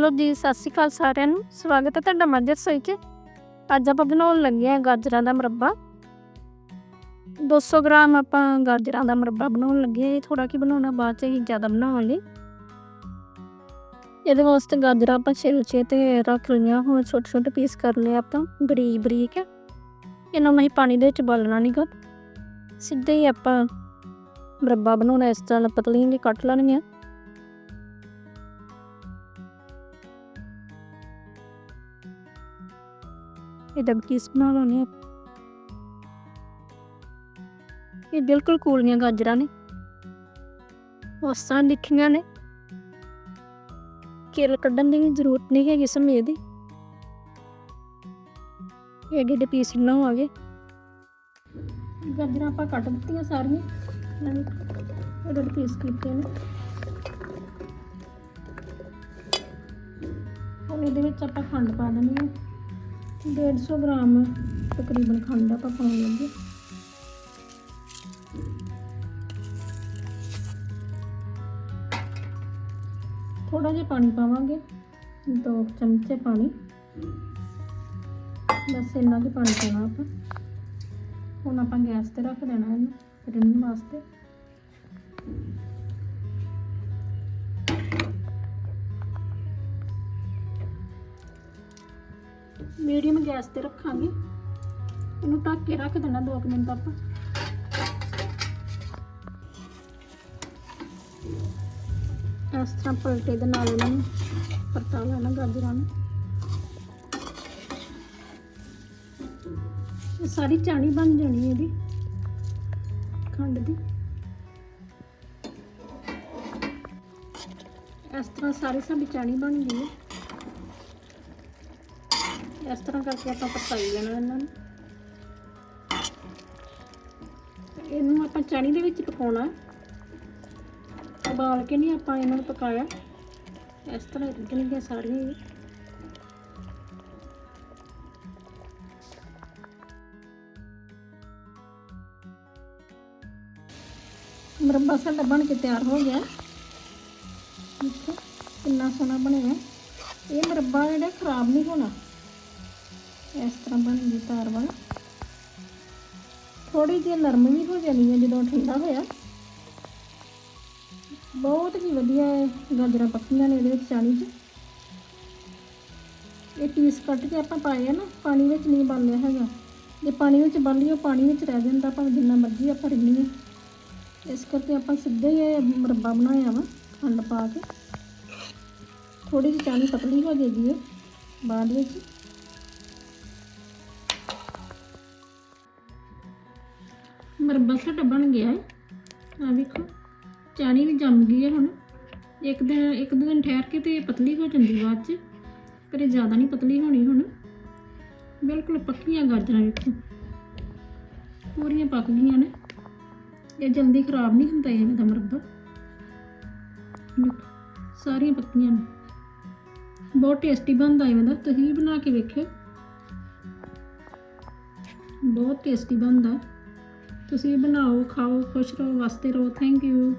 Hello ਜੀ, ਸਤਿ ਸ਼੍ਰੀ ਅਕਾਲ ਸਾਰਿਆਂ ਨੂੰ। ਸਵਾਗਤ ਹੈ ਤੁਹਾਡਾ ਮਾਝਾ ਰਸੋਈ 'ਚ। ਅੱਜ ਆਪਾਂ ਬਣਾਉਣ ਲੱਗੇ ਹਾਂ ਗਾਜਰਾਂ ਦਾ ਮੁਰੱਬਾ। 200 ਗ੍ਰਾਮ ਆਪਾਂ ਗਾਜਰਾਂ ਦਾ ਮੁਰੱਬਾ ਬਣਾਉਣ ਲੱਗੇ ਹਾਂ। ਇਹ ਥੋੜਾ ਕੀ ਬਣਾਉਣਾ ਬਾਅਦ 'ਚ ਹੀ ਜ਼ਿਆਦਾ ਬਣਾਵਾਂਗੇ ਇਹਦੇ ਵਾਸਤੇ ਗਾਜਰਾਂ ਆਪਾਂ ਛਿੱਲ ਛੇ ਤੇ ਰੱਖ ਲਈਆਂ। ਹੁਣ ਛੋਟੇ ਛੋਟੇ ਪੀਸ ਕਰ ਲਏ ਆਪਾਂ। ਬਰੀਕ ਬਰੀਕ। ਇਹਨਾਂ ਨੂੰ ਅਸੀਂ ਪਾਣੀ ਦੇ ਵਿੱਚ ਬਾਲਣਾ ਨਹੀਂ ਗਾ। ਸਿੱਧੇ ਹੀ ਆਪਾਂ ਮਰੱਬਾ ਬਣਾਉਣਾ। ਇਸ ਤਰ੍ਹਾਂ ਪਤਲੀਆਂ ਜਿਹੀ ਕੱਟ ਲੈਣੀਆਂ। ਇਹਦਾ ਪੀਸ ਬਣਾ ਲਾਉਣੇ ਆ। ਇਹ ਬਿਲਕੁਲ ਕੂਲੀਆਂ ਗਾਜਰਾਂ ਨੇ। ਉਸ ਲਿਖੀਆਂ ਨੇ। ਕਿਲ ਕੱਢਣ ਦੀ ਵੀ ਜ਼ਰੂਰਤ ਨਹੀਂ ਹੈਗੀ ਸਮੇਂ ਦੀ। ਇਹ ਜਿਹੜੇ ਪੀਸ ਬਣਾਵਾਂਗੇ। ਗਾਜਰਾਂ ਆਪਾਂ ਕੱਟ ਦਿੱਤੀਆਂ ਸਾਰੀਆਂ। ਇਹਦੇ ਪੀਸ ਕੀਤੇ ਨੇ। ਹੁਣ ਇਹਦੇ ਵਿੱਚ ਆਪਾਂ ਖੰਡ ਪਾ ਦੇਣੀ ਹੈ 150 ਗ੍ਰਾਮ ਤਕਰੀਬਨ ਖੰਡ ਆਪਾਂ ਪਾਉਣ ਲੱਗੇ। ਥੋੜਾ ਜਿਹਾ ਪਾਣੀ ਪਾਵਾਂਗੇ, ਦੋ ਚਮਚੇ ਪਾਣੀ। ਬਸ ਇੰਨਾ ਕੁ ਪਾਣੀ ਪਾਉਣਾ ਆਪਾਂ। ਹੁਣ ਆਪਾਂ ਗੈਸ ਤੇ ਰੱਖ ਦੇਣਾ ਇਹਨੂੰ, ਰਿੰਨ ਵਾਸਤੇ। ਮੀਡੀਅਮ ਗੈਸ ਤੇ ਰੱਖਾਂਗੇ। ਇਹਨੂੰ ਢੱਕ ਕੇ ਰੱਖ ਦੇਣਾ 2 ਮਿੰਟ ਆਪਾਂ। ਇਸ ਤਰ੍ਹਾਂ ਪਲਟੇ ਦੇ ਨਾਲ ਇਹਨਾਂ ਨੂੰ ਪਰਤਾ ਲੈਣਾ ਗਾਜਰਾਂ ਨੂੰ। ਇਹ ਸਾਰੀ ਚਾਣੀ ਬਣ ਜਾਣੀ ਹੈ ਇਹਦੀ, ਖੰਡ ਦੀ। ਇਸ ਤਰ੍ਹਾਂ ਸਾਰੀ ਸਾਡੀ ਚਾਣੀ ਬਣ ਗਈ ਹੈ। ਇਸ ਤਰ੍ਹਾਂ ਕਰਕੇ ਆਪਾਂ ਪਕਾਈ ਜਾਣਾ ਇਹਨਾਂ ਨੂੰ। ਇਹਨੂੰ ਆਪਾਂ ਚਾਣੀ ਦੇ ਵਿੱਚ ਪਕਾਉਣਾ। ਉਬਾਲ ਕੇ ਨਹੀਂ ਆਪਾਂ ਇਹਨਾਂ ਨੂੰ ਪਕਾਇਆ। ਇਸ ਤਰ੍ਹਾਂ ਰਿੱਝਣਗੀਆਂ ਸਾਰੀਆਂ ਹੀ ਮੁਰੱਬਾ ਸਾਡਾ ਬਣ ਕੇ ਤਿਆਰ ਹੋ ਗਿਆ। ਦੇਖੋ ਕਿੰਨਾ ਸੋਹਣਾ ਬਣਿਆ। ਇਹ ਮਰੱਬਾ ਜਿਹੜਾ ਖਰਾਬ ਨਹੀਂ ਹੋਣਾ। ਇਸ ਤਰ੍ਹਾਂ ਬਣ ਗਈ ਤਾਰ ਵਾਲਾ। ਥੋੜੀ ਜਿਹੀ ਨਰਮ ਵੀ ਹੋ ਜਾਣੀ ਹੈ ਜਦੋਂ ਠੰਡਾ ਹੋਇਆ। ਬਹੁਤ ਹੀ ਵਧੀਆ ਗਾਜਰਾਂ ਪੱਕੀਆਂ ਨੇ ਇਹਦੇ ਵਿੱਚ ਚਾਣੀ 'ਚ। ਇਹ ਪੀਸ ਕੱਟ ਕੇ ਆਪਾਂ ਪਾਏ ਆ ਨਾ, ਪਾਣੀ ਵਿੱਚ ਨਹੀਂ ਬਾਲਿਆ ਹੈਗਾ। ਜੇ ਪਾਣੀ ਵਿੱਚ ਬਾਲੀਓ ਪਾਣੀ ਵਿੱਚ ਰਹਿ ਜਾਂਦਾ ਭਾਵੇਂ ਜਿੰਨਾ ਮਰਜ਼ੀ ਆਪਾਂ ਰਿੰਨੀਏ। ਇਸ ਕਰਕੇ ਆਪਾਂ ਸਿੱਧਾ ਹੀ ਇਹ ਮੁਰੱਬਾ ਬਣਾਇਆ ਵਾ, ਖੰਡ ਪਾ ਕੇ। ਥੋੜੀ ਜਿਹੀ ਚਾਣੀ ਪਤਲੀ ਹੋ ਜਾਏਗੀ ਇਹ, ਬਾਅਦ ਵਿੱਚ। ਮੁਰੱਬਾ ਸਾਡਾ ਬਣ ਗਿਆ ਹੈ। ਆ ਵੇਖੋ, ਚਾਣੀ ਵੀ ਜੰਮ ਗਈ ਹੈ ਹੁਣ। ਇੱਕ ਦਿਨ, ਇੱਕ ਦੋ ਦਿਨ ਠਹਿਰ ਕੇ ਤੇ ਇਹ ਪਤਲੀ ਹੋ ਜਾਂਦੀ ਬਾਅਦ ਚ। ਪਰ ਇਹ ਜ਼ਿਆਦਾ ਨਹੀਂ ਪਤਲੀ ਹੋਣੀ ਹੁਣ। ਬਿਲਕੁਲ ਪੱਕੀਆਂ ਗਾਜਰਾਂ ਵੇਖੋ। ਪੂਰੀਆਂ ਪੱਕ ਗਈਆਂ ਨੇ। ਇਹ ਜਲਦੀ ਖਰਾਬ ਨਹੀਂ ਹੁੰਦਾ ਇਹ ਦਾ ਮੁਰੱਬਾ ਸਾਰੀਆਂ ਪੱਕੀਆਂ ਨੇ। ਬਹੁਤ ਟੇਸਟੀ ਬਣਦਾ ਹੈ ਇਹਦਾ। ਤੁਸੀਂ ਵੀ ਬਣਾ ਕੇ ਵੇਖਿਓ। ਬਹੁਤ ਟੇਸਟੀ ਬਣਦਾ। ਤੁਸੀਂ ਬਣਾਓ ਖਾਓ ਖੁਸ਼ ਰਹੋ ਵਸਤੇ ਰਹੋ। Thank you